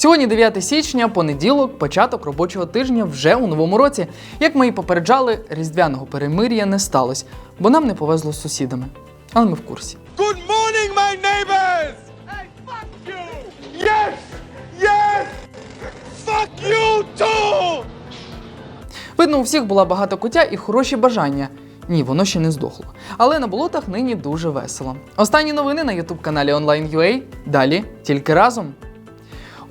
Сьогодні 9 січня, понеділок, початок робочого тижня вже у новому році. Як ми і попереджали, різдвяного перемир'я не сталося, бо нам не повезло з сусідами. Але ми в курсі. Good morning, my neighbors! Hey, fuck you! Yes! Yes! Fuck you too! Видно, у всіх була багато куття і хороші бажання. Ні, воно ще не здохло. Але на болотах нині дуже весело. Останні новини на youtube каналі Online.ua. Далі тільки разом.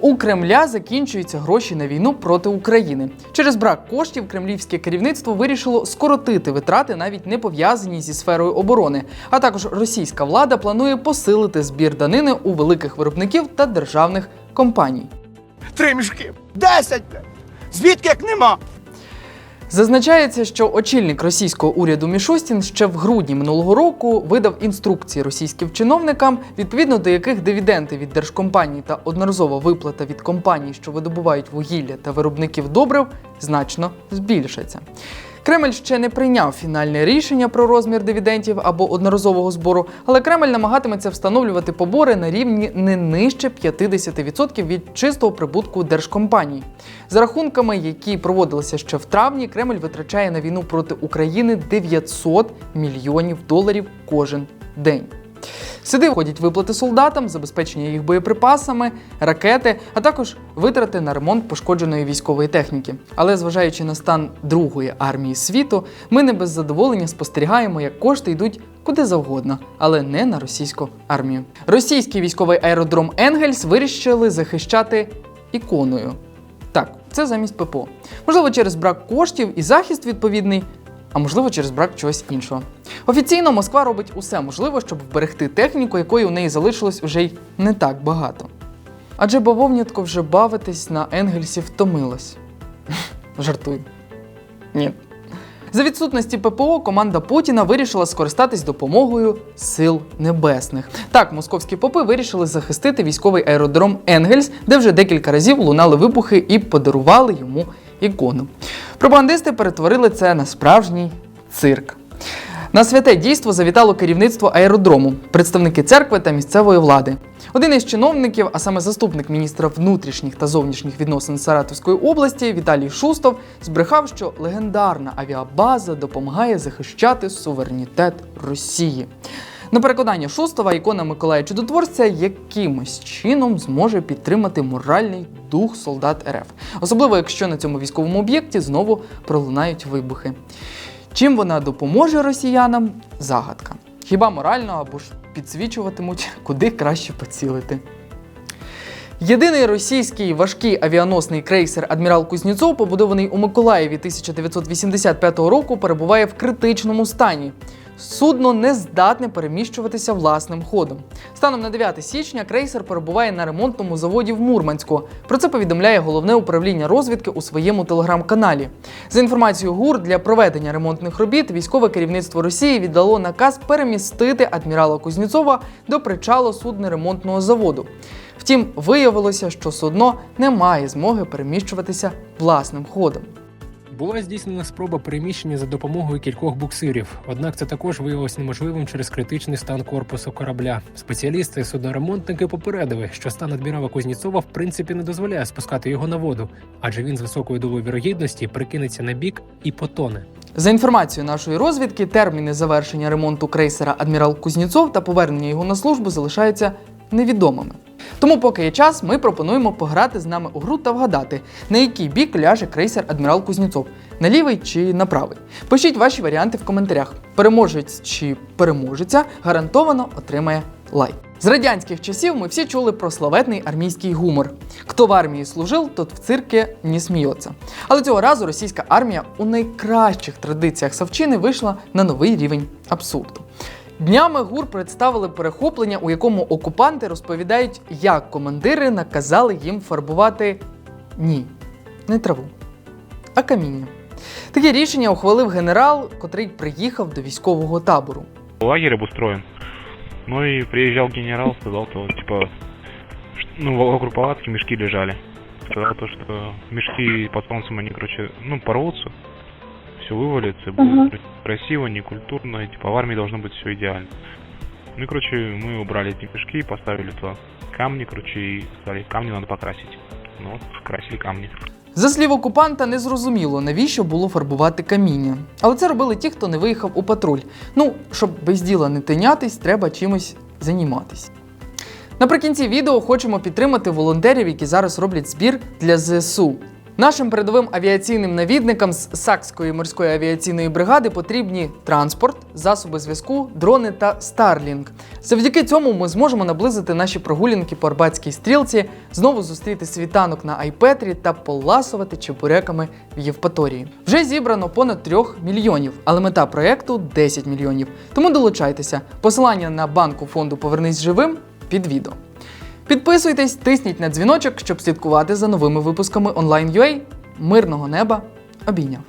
У Кремля закінчуються гроші на війну проти України. Через брак коштів кремлівське керівництво вирішило скоротити витрати, навіть не пов'язані зі сферою оборони. А також російська влада планує посилити збір данини у великих виробників та державних компаній. Три мішки. Десять! Звідки як нема? Зазначається, що очільник російського уряду Мішустін ще в грудні минулого року видав інструкції російським чиновникам, відповідно до яких дивіденди від держкомпаній та одноразова виплата від компаній, що видобувають вугілля та виробників добрив, значно збільшаться. Кремль ще не прийняв фінальне рішення про розмір дивідендів або одноразового збору, але Кремль намагатиметься встановлювати побори на рівні не нижче 50% від чистого прибутку держкомпаній. За рахунками, які проводилися ще в травні, Кремль витрачає на війну проти України 900 мільйонів доларів кожен день. Сюди входять виплати солдатам, забезпечення їх боєприпасами, ракети, а також витрати на ремонт пошкодженої військової техніки. Але зважаючи на стан другої армії світу, ми не без задоволення спостерігаємо, як кошти йдуть куди завгодно, але не на російську армію. Російський військовий аеродром Енгельс вирішили захищати іконою. Так, це замість ППО. Можливо, через брак коштів і захист відповідний, а можливо, через брак чогось іншого. Офіційно Москва робить усе можливе, щоб вберегти техніку, якої у неї залишилось вже й не так багато. Адже бавовнятко вже бавитись на Енгельсі втомилось. Жартую. Ні. За відсутності ППО команда Путіна вирішила скористатись допомогою сил небесних. Так, московські попи вирішили захистити військовий аеродром Енгельс, де вже декілька разів лунали вибухи і подарували йому ікону. Пропагандисти перетворили це на справжній цирк. На святе дійство завітало керівництво аеродрому, представники церкви та місцевої влади. Один із чиновників, а саме заступник міністра внутрішніх та зовнішніх відносин Саратовської області Віталій Шустов, збрехав, що легендарна авіабаза допомагає захищати суверенітет Росії. На переконання Шустова, ікона Миколая Чудотворця якимось чином зможе підтримати моральний дух солдат РФ, особливо якщо на цьому військовому об'єкті знову пролунають вибухи. Чим вона допоможе росіянам? Загадка. Хіба морально або ж підсвічуватимуть, куди краще поцілити. Єдиний російський важкий авіаносний крейсер Адмірал Кузнєцов, побудований у Миколаєві 1985 року, перебуває в критичному стані. Судно не здатне переміщуватися власним ходом. Станом на 9 січня крейсер перебуває на ремонтному заводі в Мурманську. Про це повідомляє головне управління розвідки у своєму телеграм-каналі. За інформацією ГУР, для проведення ремонтних робіт військове керівництво Росії віддало наказ перемістити адмірала Кузнєцова до причалу судноремонтного заводу. Втім, виявилося, що судно не має змоги переміщуватися власним ходом. Була здійснена спроба переміщення за допомогою кількох буксирів, однак це також виявилось неможливим через критичний стан корпусу корабля. Спеціалісти судноремонтники попередили, що стан адмірала Кузнєцова в принципі не дозволяє спускати його на воду, адже він з високою долою вірогідності прикинеться на бік і потоне. За інформацією нашої розвідки, терміни завершення ремонту крейсера Адмірал Кузнєцов та повернення його на службу залишаються невідомими. Тому, поки є час, ми пропонуємо пограти з нами у гру та вгадати, на який бік ляже крейсер Адмірал Кузнєцов на лівий чи на правий. Пишіть ваші варіанти в коментарях. Переможець чи переможеця гарантовано отримає лайк. З радянських часів ми всі чули про славетний армійський гумор. Хто в армії служив, тот в цирке не сміється. Але цього разу російська армія у найкращих традиціях Савчини вийшла на новий рівень абсурду. Днями ГУР представили перехоплення, у якому окупанти розповідають, як командири наказали їм фарбувати ні, не траву, а каміння. Таке рішення ухвалив генерал, котрий приїхав до військового табору. лагерь обустроен. Ну и приезжал генерал, сказал, то типа, ш- ну, вокруг палатки лежали. Сказал то, что мешки под солнцем, они, короче, ну, порвутся, все вывалится, будет красиво, некультурно, и, типа, в армии должно быть все идеально. Ну и, короче, мы убрали эти мешки, поставили туда камни, короче, и сказали, камни надо покрасить. Ну вот, красили камни. За слів окупанта, не зрозуміло, навіщо було фарбувати каміння. Але це робили ті, хто не виїхав у патруль. Ну, щоб без діла не тинятись, треба чимось займатись. Наприкінці відео хочемо підтримати волонтерів, які зараз роблять збір для ЗСУ. Нашим передовим авіаційним навідникам з Сакської морської авіаційної бригади потрібні транспорт, засоби зв'язку, дрони та Starlink. Завдяки цьому ми зможемо наблизити наші прогулянки по Арбатській стрілці, знову зустріти світанок на Айпетрі та поласувати чебуреками в Євпаторії. Вже зібрано понад 3 мільйонів, але мета проекту 10 мільйонів. Тому долучайтеся. Посилання на банку фонду Повернись живим під відео. Підписуйтесь, тисніть на дзвіночок, щоб слідкувати за новими випусками онлайн Мирного неба обійняв.